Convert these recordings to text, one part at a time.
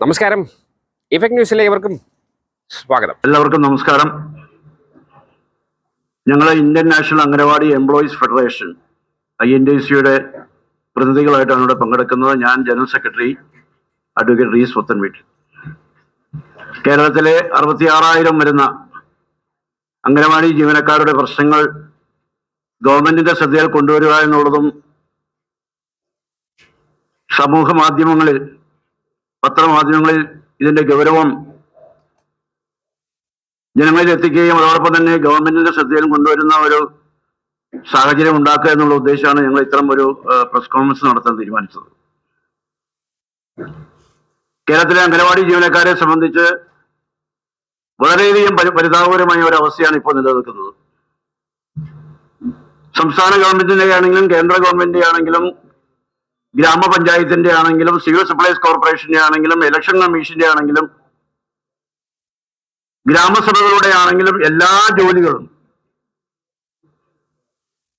നമസ്കാരം. ഇഫക്ട് ന്യൂസിലെ ഏവർക്കും സ്വാഗതം. എല്ലാവർക്കും നമസ്കാരം. ഞങ്ങൾ Indian national anganwadi employees federation I N D സിയുടെ പ്രതിനിധികളായിട്ടാണ് ഇവിടെ പങ്കെടുക്കുന്നത്. ഞാൻ general secretary advocate Rees Puthenveettil കേരളത്തിലെ അറുപത്തിയാറായിരം വരുന്ന അംഗനവാടി ജീവനക്കാരുടെ പ്രശ്നങ്ങൾ ഗവൺമെന്റിന്റെ ശ്രദ്ധയിൽ കൊണ്ടുവരിക എന്നുള്ളതും സമൂഹ മാധ്യമങ്ങളിൽ പത്രമാധ്യമങ്ങളിൽ ഇതിന്റെ ഗൗരവം ജനങ്ങളിൽ എത്തിക്കുകയും അതോടൊപ്പം തന്നെ ഗവൺമെന്റിന്റെ ശ്രദ്ധയിലും കൊണ്ടുവരുന്ന ഒരു സാഹചര്യം ഉണ്ടാക്കുക എന്നുള്ള ഉദ്ദേശമാണ് ഞങ്ങൾ ഇത്തരം ഒരു പ്രസ് കോൺഫറൻസ് നടത്താൻ തീരുമാനിച്ചത്. കേരളത്തിലെ അംഗനവാടി ജീവനക്കാരെ സംബന്ധിച്ച് വളരെയധികം പരി- പരിതാപകരമായ ഒരു അവസ്ഥയാണ് ഇപ്പോൾ നിലനിൽക്കുന്നത്. സംസ്ഥാന ഗവൺമെന്റിന്റെ ആണെങ്കിലും കേന്ദ്ര ഗവൺമെന്റിന്റെ ആണെങ്കിലും ഗ്രാമപഞ്ചായത്തിന്റെ ആണെങ്കിലും സിവിൽ സപ്ലൈസ് കോർപ്പറേഷന്റെ ആണെങ്കിലും ഇലക്ഷൻ കമ്മീഷന്റെ ആണെങ്കിലും ഗ്രാമസഭകളുടെ ആണെങ്കിലും എല്ലാ ജോലികളും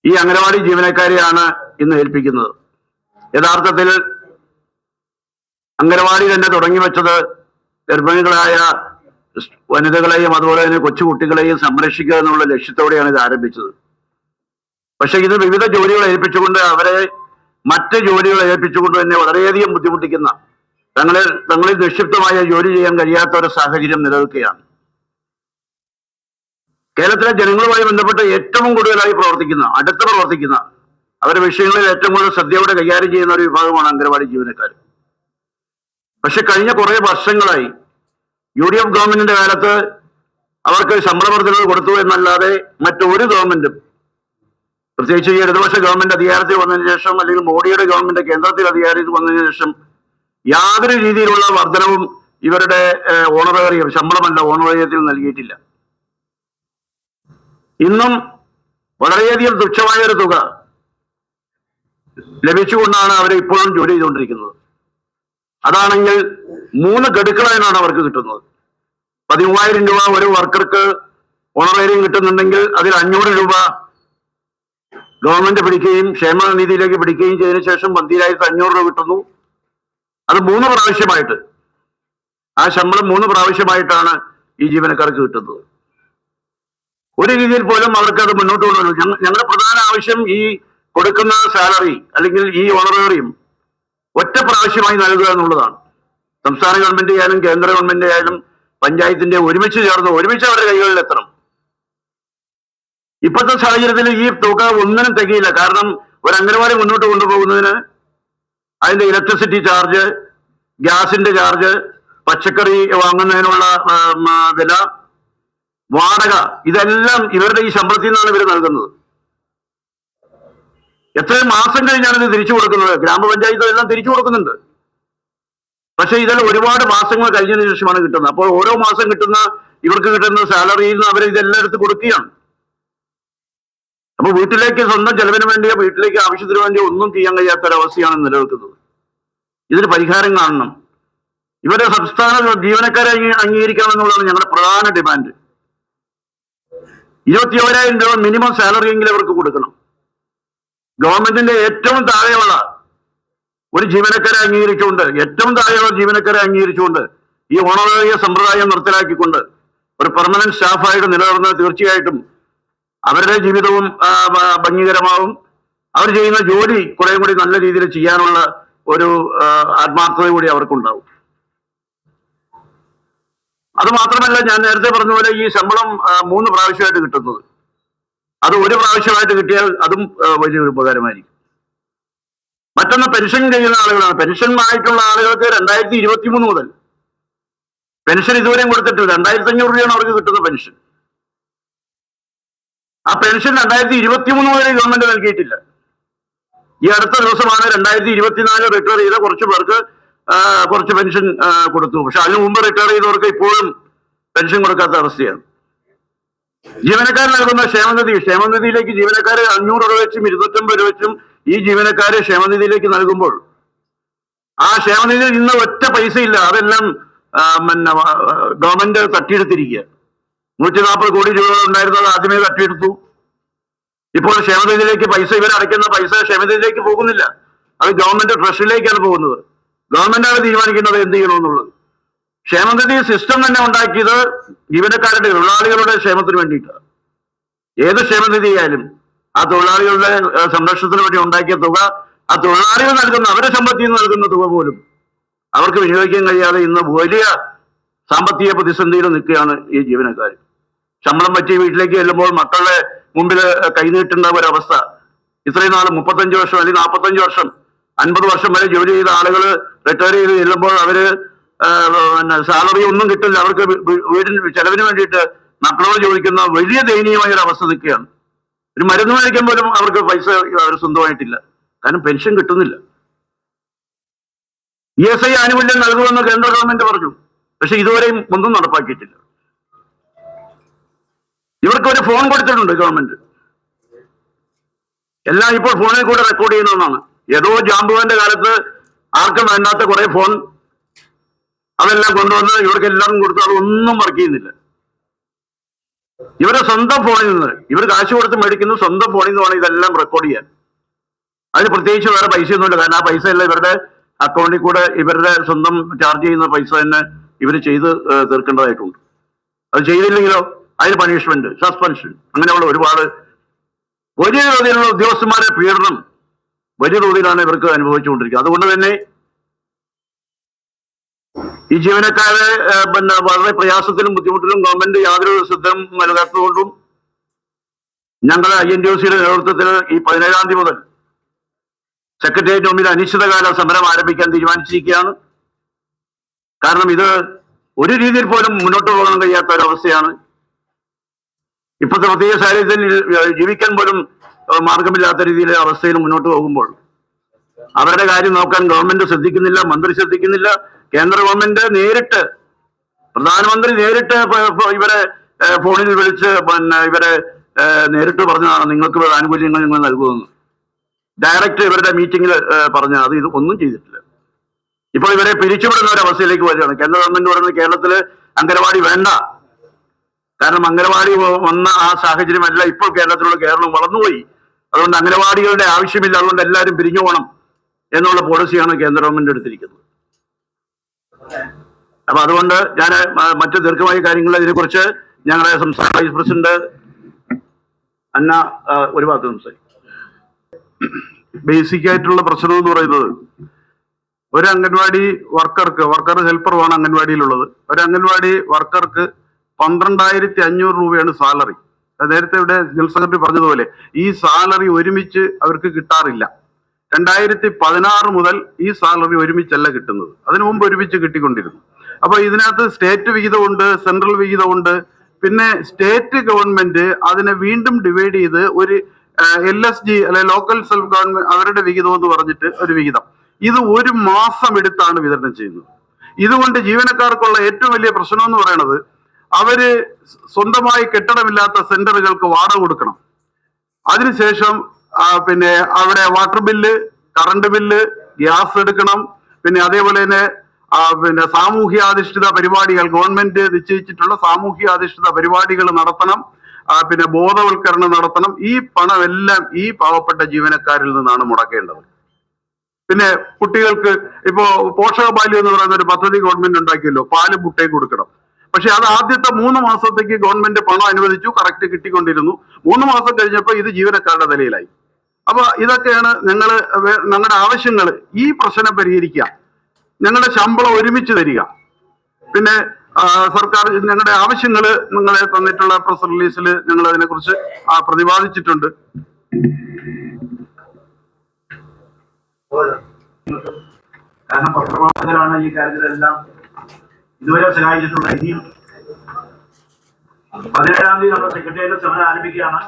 ഈ അംഗനവാടി ജീവനക്കാരെയാണ് ഇന്ന് ഏൽപ്പിക്കുന്നത്. യഥാർത്ഥത്തിൽ അംഗനവാടി തന്നെ തുടങ്ങി വെച്ചത് ഗർഭിണികളായ വനിതകളെയും അതുപോലെ തന്നെ കൊച്ചുകുട്ടികളെയും സംരക്ഷിക്കുക എന്നുള്ള ലക്ഷ്യത്തോടെയാണ് ഇത് ആരംഭിച്ചത്. പക്ഷെ ഇത് വിവിധ ജോലികൾ ഏൽപ്പിച്ചുകൊണ്ട് അവരെ മറ്റ് ജോലികൾ ഏൽപ്പിച്ചുകൊണ്ട് തന്നെ വളരെയധികം ബുദ്ധിമുട്ടിക്കുന്ന തങ്ങളിൽ തങ്ങളിൽ നിക്ഷിപ്തമായ ജോലി ചെയ്യാൻ കഴിയാത്ത ഒരു സാഹചര്യം നിലനിൽക്കുകയാണ്. കേരളത്തിലെ ജനങ്ങളുമായി ബന്ധപ്പെട്ട് ഏറ്റവും കൂടുതലായി പ്രവർത്തിക്കുന്ന അടുത്ത് പ്രവർത്തിക്കുന്ന അവരുടെ വിഷയങ്ങളിൽ ഏറ്റവും കൂടുതൽ ശ്രദ്ധയോടെ കൈകാര്യം ചെയ്യുന്ന ഒരു വിഭാഗമാണ് അംഗനവാടി ജീവനക്കാർ പക്ഷെ കഴിഞ്ഞ കുറേ വർഷങ്ങളായി യു ഡി എഫ് ഗവൺമെന്റിന്റെ കാലത്ത് അവർക്ക് ശമ്പള വർധനകൾ കൊടുത്തു എന്നല്ലാതെ മറ്റൊരു ഗവൺമെന്റും പ്രത്യേകിച്ച് ഈ ഇടതുപക്ഷ ഗവൺമെന്റ് അധികാരത്തിൽ വന്നതിന് ശേഷം അല്ലെങ്കിൽ മോഡിയുടെ ഗവൺമെന്റ് കേന്ദ്രത്തിൽ അധികാരത്തിൽ വന്നതിന് ശേഷം യാതൊരു രീതിയിലുള്ള വർധനവും ഇവരുടെ ഓണറേറിയം ശമ്പളമല്ല ഓണറേറിയത്തിൽ നൽകിയിട്ടില്ല. ഇന്നും വളരെയധികം തുച്ഛമായ ഒരു തുക ലഭിച്ചുകൊണ്ടാണ് അവർ ഇപ്പോഴും ജോലി ചെയ്തുകൊണ്ടിരിക്കുന്നത്. അതാണെങ്കിൽ മൂന്ന് ഗഡുക്കളായാണ് അവർക്ക് കിട്ടുന്നത്. പതിമൂവായിരം രൂപ ഒരു വർക്കർക്ക് ഓണറേറിയം കിട്ടുന്നുണ്ടെങ്കിൽ അതിൽ അഞ്ഞൂറ് രൂപ ഗവൺമെന്റ് പിടിക്കുകയും ക്ഷേമനിധിയിലേക്ക് പിടിക്കുകയും ചെയ്തതിനു ശേഷം പന്തിരായിരത്തി അഞ്ഞൂറ് രൂപ കിട്ടുന്നു. അത് മൂന്ന് പ്രാവശ്യമായിട്ട്. ആ ശമ്പളം മൂന്ന് പ്രാവശ്യമായിട്ടാണ് ഈ ജീവനക്കാർക്ക് കിട്ടുന്നത്. ഒരു രീതിയിൽ പോലും അവർക്ക് അത് മുന്നോട്ട് കൊണ്ടുവരും ഞങ്ങ- ഞങ്ങളുടെ പ്രധാന ആവശ്യം ഈ കൊടുക്കുന്ന സാലറി അല്ലെങ്കിൽ ഈ ഓണറേറിയം ഒറ്റ പ്രാവശ്യമായി നൽകുക എന്നുള്ളതാണ്. സംസ്ഥാന ഗവൺമെന്റ് ആയാലും കേന്ദ്ര ഗവൺമെന്റ് ആയാലും പഞ്ചായത്തിന്റെ ഒരുമിച്ച് ചേർന്ന് ഒരുമിച്ച് അവരുടെ കൈകളിൽ എത്തണം ഇപ്പോഴത്തെ സാഹചര്യത്തിൽ ഈ തുക ഒന്നിനും തികയില്ല. കാരണം ഒരു അംഗനവാടി മുന്നോട്ട് കൊണ്ടുപോകുന്നതിന് അതിന്റെ ഇലക്ട്രിസിറ്റി ചാർജ് ഗ്യാസിന്റെ ചാർജ് പച്ചക്കറി വാങ്ങുന്നതിനുള്ള വില വാടക ഇതെല്ലാം ഇവരുടെ ഈ ശമ്പളത്തിൽ നിന്നാണ് ഇവർ നൽകുന്നത്. എത്രയും മാസം കഴിഞ്ഞാണ് ഇത് തിരിച്ചു കൊടുക്കുന്നത്. ഗ്രാമപഞ്ചായത്ത് എല്ലാം തിരിച്ചു കൊടുക്കുന്നുണ്ട്. പക്ഷെ ഇതെല്ലാം ഒരുപാട് മാസങ്ങൾ കഴിഞ്ഞതിന് ശേഷമാണ് കിട്ടുന്നത്. അപ്പോൾ ഓരോ മാസം കിട്ടുന്ന ഇവർക്ക് കിട്ടുന്ന സാലറിയിൽ നിന്ന് അവർ ഇതെല്ലാം എടുത്ത് കൊടുക്കുകയാണ്. അപ്പൊ വീട്ടിലേക്ക് സ്വന്തം ചെലവിന് വേണ്ടിയോ വീട്ടിലേക്ക് ആവശ്യത്തിന് വേണ്ടിയോ ഒന്നും ചെയ്യാൻ കഴിയാത്ത ഒരവസ്ഥയാണ് നിലനിൽക്കുന്നത്. ഇതിന് പരിഹാരം കാണണം ഇവരെ സംസ്ഥാന ജീവനക്കാരെ അംഗീ- അംഗീകരിക്കണം എന്നുള്ളതാണ് ഞങ്ങളുടെ പ്രധാന ഡിമാൻഡ്. ഇരുപത്തി ഓരായിരം രൂപ മിനിമം സാലറി എങ്കിലും അവർക്ക് കൊടുക്കണം. ഗവൺമെന്റിന്റെ ഏറ്റവും താഴെയുള്ള ഒരു ജീവനക്കാരെ അംഗീകരിച്ചുകൊണ്ട് ഏറ്റവും താഴെയുള്ള ജീവനക്കാരെ അംഗീകരിച്ചുകൊണ്ട് ഈ ഓണറേറിയ സമ്പ്രദായം നിർത്തലാക്കിക്കൊണ്ട് ഒരു പെർമനന്റ് സ്റ്റാഫായിട്ട് നിലനിർന്നത് തീർച്ചയായിട്ടും അവരുടെ ജീവിതവും ഭംഗികരമാവും. അവർ ചെയ്യുന്ന ജോലി കുറെ കൂടി നല്ല രീതിയിൽ ചെയ്യാനുള്ള ഒരു ആത്മാർത്ഥത കൂടി അവർക്കുണ്ടാവും. അത് മാത്രമല്ല ഞാൻ നേരത്തെ പറഞ്ഞ പോലെ ഈ ശമ്പളം മൂന്ന് പ്രാവശ്യമായിട്ട് കിട്ടുന്നത്. അത് ഒരു പ്രാവശ്യമായിട്ട് കിട്ടിയാൽ അതും വലിയൊരു ഉപകാരമായിരിക്കും. മറ്റൊന്ന് പെൻഷൻ കഴിയുന്ന ആളുകളാണ്. പെൻഷൻ ആയിട്ടുള്ള ആളുകൾക്ക് രണ്ടായിരത്തി ഇരുപത്തി മൂന്ന് മുതൽ പെൻഷൻ ഇതുവരെയും കൊടുത്തിട്ടില്ല. രണ്ടായിരത്തി അഞ്ഞൂറ് രൂപയാണ് അവർക്ക് കിട്ടുന്ന പെൻഷൻ. ആ പെൻഷൻ രണ്ടായിരത്തി ഇരുപത്തി മൂന്ന് വരെ ഗവൺമെന്റ് നൽകിയിട്ടില്ല. ഈ അടുത്ത ദിവസമാണ് രണ്ടായിരത്തി ഇരുപത്തിനാല് റിട്ടയർ ചെയ്ത കുറച്ച് പേർക്ക് കുറച്ച് പെൻഷൻ കൊടുത്തു. പക്ഷെ അതിനു മുമ്പ് റിട്ടയർ ചെയ്തവർക്ക് ഇപ്പോഴും പെൻഷൻ കൊടുക്കാത്ത അവസ്ഥയാണ്. ജീവനക്കാർ നൽകുന്ന ക്ഷേമനിധി ക്ഷേമനിധിയിലേക്ക് ജീവനക്കാർ അഞ്ഞൂറ് രൂപ വെച്ചും ഇരുന്നൂറ്റമ്പത് രൂപ വെച്ചും ഈ ജീവനക്കാരെ ക്ഷേമനിധിയിലേക്ക് നൽകുമ്പോൾ ആ ക്ഷേമനിധിയിൽ നിന്ന് ഒറ്റ പൈസ ഇല്ല അതെല്ലാം പിന്നെ ഗവൺമെന്റ് തട്ടിയെടുത്തിരിക്കുക നൂറ്റി നാൽപ്പത് കോടി രൂപ ഉണ്ടായിരുന്നത് ആദ്യമേ തട്ടിയെടുത്തു. ഇപ്പോൾ ക്ഷേമനിധിയിലേക്ക് പൈസ ഇവർ അടയ്ക്കുന്ന പൈസ ക്ഷേമനിധിയിലേക്ക് പോകുന്നില്ല. അത് ഗവൺമെന്റ് ട്രഷറിയിലേക്കാണ് പോകുന്നത്. ഗവൺമെന്റാണ് തീരുമാനിക്കുന്നത് എന്ത് ചെയ്യണമെന്നുള്ളത്. ക്ഷേമനിധി സിസ്റ്റം തന്നെ ഉണ്ടാക്കിയത് ജീവനക്കാരുടെ തൊഴിലാളികളുടെ ക്ഷേമത്തിന് വേണ്ടിയിട്ടാണ്. ഏത് ക്ഷേമനിധി ആയാലും ആ തൊഴിലാളികളുടെ സംരക്ഷണത്തിന് വേണ്ടി ഉണ്ടാക്കിയ തുക ആ തൊഴിലാളികൾ നൽകുന്ന അവരുടെ സമ്പത്തിൽ നിന്ന് നൽകുന്ന തുക പോലും അവർക്ക് വിനിയോഗിക്കാൻ കഴിയാതെ ഇന്ന് വലിയ സാമ്പത്തിക പ്രതിസന്ധിയിൽ നിൽക്കുകയാണ് ഈ ജീവനക്കാർ. ശമ്പളം പറ്റി വീട്ടിലേക്ക് ചെല്ലുമ്പോൾ മക്കളുടെ മുമ്പിൽ കൈനീട്ടുന്ന ഒരവസ്ഥ ഇത്രയും നാൾ മുപ്പത്തഞ്ച് വർഷം അല്ലെങ്കിൽ നാൽപ്പത്തഞ്ച് വർഷം അൻപത് വർഷം വരെ ജോലി ചെയ്ത ആളുകൾ റിട്ടയർ ചെയ്ത് ചെല്ലുമ്പോൾ അവർ പിന്നെ സാലറി ഒന്നും കിട്ടില്ല. അവർക്ക് വീടിന് ചെലവിന് വേണ്ടിയിട്ട് മക്കളോട് ചോദിക്കുന്ന വലിയ ദയനീയമായ ഒരു അവസ്ഥ നിൽക്കുകയാണ്. ഒരു മരുന്ന് മേടിക്കാൻ പോലും അവർക്ക് പൈസ അവർ സ്വന്തമായിട്ടില്ല. കാരണം പെൻഷൻ കിട്ടുന്നില്ല. ഇ എസ് ഐ ആനുകൂല്യം നൽകുമെന്ന് കേന്ദ്ര ഗവൺമെന്റ് പറഞ്ഞു. പക്ഷെ ഇതുവരെയും ഒന്നും നടപ്പാക്കിയിട്ടില്ല. ഇവർക്ക് ഒരു ഫോൺ കൊടുത്തിട്ടുണ്ട് ഗവൺമെന്റ് എല്ലാം ഇപ്പോൾ ഫോണിൽ കൂടെ റെക്കോർഡ് ചെയ്യുന്നതാണ് ഏതോ ജാമ്പുവാന്റെ കാലത്ത് ആർക്കും വേണ്ടാത്ത കുറെ ഫോൺ അതെല്ലാം കൊണ്ടുവന്ന് ഇവർക്ക് എല്ലാവർക്കും കൊടുത്ത് അതൊന്നും വർക്ക് ചെയ്യുന്നില്ല. ഇവരുടെ സ്വന്തം ഫോണിൽ നിന്ന് ഇവർ കാശ് കൊടുത്ത് മേടിക്കുന്ന സ്വന്തം ഫോണിൽ നിന്നാണ് ഇതെല്ലാം റെക്കോർഡ് ചെയ്യാൻ. അതിന് പ്രത്യേകിച്ച് വേറെ പൈസ ഒന്നുമില്ല കാരണം ആ പൈസ എല്ലാം ഇവരുടെ അക്കൗണ്ടിൽ കൂടെ ഇവരുടെ സ്വന്തം ചാർജ് ചെയ്യുന്ന പൈസ തന്നെ ഇവർ ചെയ്ത് തീർക്കേണ്ടതായിട്ടുണ്ട്. അത് ചെയ്തില്ലെങ്കിലോ അതിന് പണിഷ്മെന്റ് സസ്പെൻഷൻ അങ്ങനെയുള്ള ഒരുപാട് വലിയ തോതിലുള്ള ഉദ്യോഗസ്ഥന്മാരെ പീഡനം വലിയ തോതിലാണ് ഇവർക്ക് അനുഭവിച്ചുകൊണ്ടിരിക്കുക അതുകൊണ്ട് തന്നെ ഈ ജീവനക്കാരെ പിന്നെ വളരെ പ്രയാസത്തിലും ബുദ്ധിമുട്ടിലും ഗവൺമെന്റ് യാതൊരു ശ്രദ്ധയും നൽകാത്തതുകൊണ്ടും ഞങ്ങളുടെ ഐ എൻ ഡി ഒ സിയുടെ നേതൃത്വത്തിൽ ഈ പതിനേഴാം തീയതി മുതൽ സെക്രട്ടേറിയറ്റ് മുമ്പിൽ അനിശ്ചിതകാല സമരം ആരംഭിക്കാൻ തീരുമാനിച്ചിരിക്കുകയാണ്. കാരണം ഇത് ഒരു രീതിയിൽ പോലും മുന്നോട്ട് പോകാൻ കഴിയാത്ത ഒരവസ്ഥയാണ് ഇപ്പോഴത്തെ പ്രത്യേക സാഹചര്യത്തിൽ ജീവിക്കാൻ പോലും മാർഗമില്ലാത്ത രീതിയിലെ അവസ്ഥയിൽ മുന്നോട്ട് പോകുമ്പോൾ അവരുടെ കാര്യം നോക്കാൻ ഗവൺമെന്റ് ശ്രദ്ധിക്കുന്നില്ല മന്ത്രി ശ്രദ്ധിക്കുന്നില്ല കേന്ദ്ര ഗവൺമെന്റ് നേരിട്ട് പ്രധാനമന്ത്രി നേരിട്ട് ഇവരെ ഫോണിൽ വിളിച്ച് പിന്നെ ഇവരെ നേരിട്ട് പറഞ്ഞതാണ് നിങ്ങൾക്ക് ആനുകൂല്യങ്ങൾ നിങ്ങൾ നൽകുമെന്ന്. ഡയറക്റ്റ് ഇവരുടെ മീറ്റിംഗിൽ പറഞ്ഞ അത് ഇത് ഒന്നും ചെയ്തിട്ടില്ല. ഇപ്പോൾ ഇവരെ പിരിച്ചുവിടുന്ന ഒരു അവസ്ഥയിലേക്ക് വരികയാണ്. കേന്ദ്ര ഗവൺമെന്റ് പറയുന്നത് കേരളത്തിൽ അംഗനവാടി വേണ്ട. കാരണം അംഗനവാടി വന്ന ആ സാഹചര്യമല്ല ഇപ്പോൾ കേരളത്തിലുള്ള കേരളം വളർന്നുപോയി. അതുകൊണ്ട് അംഗനവാടികളുടെ ആവശ്യമില്ല. അതുകൊണ്ട് എല്ലാവരും പിരിഞ്ഞു പോകണം എന്നുള്ള പോളിസിയാണ് കേന്ദ്ര ഗവൺമെന്റ് എടുത്തിരിക്കുന്നത്. അപ്പൊ അതുകൊണ്ട് ഞാൻ മറ്റു ദീർഘമായ കാര്യങ്ങൾ ഇതിനെക്കുറിച്ച് ഞങ്ങളുടെ സംസ്ഥാന വൈസ് പ്രസിഡന്റ് അന്ന ഒരു വാക്ക് സംസാരിക്കും. ബേസിക് ആയിട്ടുള്ള പ്രശ്നം എന്ന് പറയുന്നത് ഒരു അംഗൻവാടി വർക്കർക്ക് വർക്കർ ഹെൽപ്പറുമാണ് അംഗൻവാടിയിലുള്ളത്. ഒരു അംഗൻവാടി വർക്കർക്ക് പന്ത്രണ്ടായിരത്തി അഞ്ഞൂറ് രൂപയാണ് സാലറി നേരത്തെ ഇവിടെ ജനറൽ സെക്രട്ടറി പറഞ്ഞതുപോലെ ഈ സാലറി ഒരുമിച്ച് അവർക്ക് കിട്ടാറില്ല. രണ്ടായിരത്തി പതിനാറ് മുതൽ ഈ സാലറി ഒരുമിച്ചല്ല കിട്ടുന്നത്. അതിനു മുമ്പ് ഒരുമിച്ച് കിട്ടിക്കൊണ്ടിരുന്നു. അപ്പൊ ഇതിനകത്ത് സ്റ്റേറ്റ് വിഹിതമുണ്ട് സെൻട്രൽ വിഹിതമുണ്ട്. പിന്നെ സ്റ്റേറ്റ് ഗവൺമെന്റ് അതിനെ വീണ്ടും ഡിവൈഡ് ചെയ്ത് ഒരു എൽ എസ് ജി അല്ലെ ലോക്കൽ സെൽഫ് ഗവൺമെന്റ് അവരുടെ വിഹിതം എന്ന് പറഞ്ഞിട്ട് ഒരു വിഹിതം. ഇത് ഒരു മാസം എടുത്താണ് വിതരണം ചെയ്യുന്നത്. ഇതുകൊണ്ട് ജീവനക്കാർക്കുള്ള ഏറ്റവും വലിയ പ്രശ്നം എന്ന് പറയുന്നത് അവർ സ്വന്തമായി കെട്ടിടമില്ലാത്ത സെന്ററുകൾക്ക് വാടക കൊടുക്കണം. അതിനുശേഷം പിന്നെ അവിടെ water bill current bill gas എടുക്കണം. പിന്നെ അതേപോലെ തന്നെ പിന്നെ സാമൂഹ്യാധിഷ്ഠിത പരിപാടികൾ ഗവൺമെന്റ് നിശ്ചയിച്ചിട്ടുള്ള സാമൂഹ്യാധിഷ്ഠിത പരിപാടികൾ നടത്തണം. പിന്നെ ബോധവൽക്കരണം നടത്തണം. ഈ പണമെല്ലാം ഈ പാവപ്പെട്ട ജീവനക്കാരിൽ നിന്നാണ് മുടക്കേണ്ടത്. പിന്നെ കുട്ടികൾക്ക് ഇപ്പോ പോഷക ബാല്യം എന്ന് പറയുന്ന ഒരു പദ്ധതി ഗവൺമെന്റ് ഉണ്ടാക്കിയല്ലോ പാൽ മുട്ടയും കൊടുക്കണം. പക്ഷെ അത് ആദ്യത്തെ മൂന്ന് മാസത്തേക്ക് ഗവൺമെന്റ് പണം അനുവദിച്ചു കറക്റ്റ് കിട്ടിക്കൊണ്ടിരുന്നു. മൂന്ന് മാസം കഴിഞ്ഞപ്പോൾ ഇത് ജീവനക്കാരുടെ നിലയിലായി അപ്പൊ ഇതൊക്കെയാണ് ഞങ്ങൾ ഞങ്ങളുടെ ആവശ്യങ്ങൾ ഈ പ്രശ്നം പരിഹരിക്കുക. ഞങ്ങളുടെ ശമ്പളം ഒരുമിച്ച് തരിക. പിന്നെ സർക്കാർ ഞങ്ങളുടെ ആവശ്യങ്ങൾ നിങ്ങളെ തന്നിട്ടുള്ള പ്രസ് റിലീസിൽ ഞങ്ങൾ അതിനെക്കുറിച്ച് പ്രതിപാദിച്ചിട്ടുണ്ട്. കാരണം പത്രപ്രവർത്തകരാണ് ഈ കാര്യത്തിലെല്ലാം ഇതുവരെ സഹായിച്ചിട്ടുള്ള ഇനിയും പതിനേഴാം തീയതി നമ്മുടെ സെക്രട്ടേറിയറ്റ് സമരം ആരംഭിക്കുകയാണ്.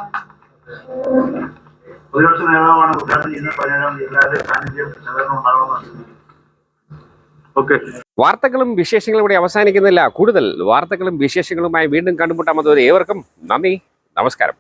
പ്രതിപക്ഷ നേതാവാണ് ഉദ്ഘാടനം ചെയ്യുന്നത്. പതിനേഴാം തീയതി എല്ലാവരുടെ സാന്നിധ്യം സഹകരണം ഉണ്ടാകണമെന്ന് ഓക്കെ. വാർത്തകളും വിശേഷങ്ങളും ഇവിടെ അവസാനിക്കുന്നില്ല. കൂടുതൽ വാർത്തകളും വിശേഷങ്ങളുമായി വീണ്ടും കണ്ടുമുട്ടാമത് ഏവർക്കും നന്ദി. നമസ്കാരം.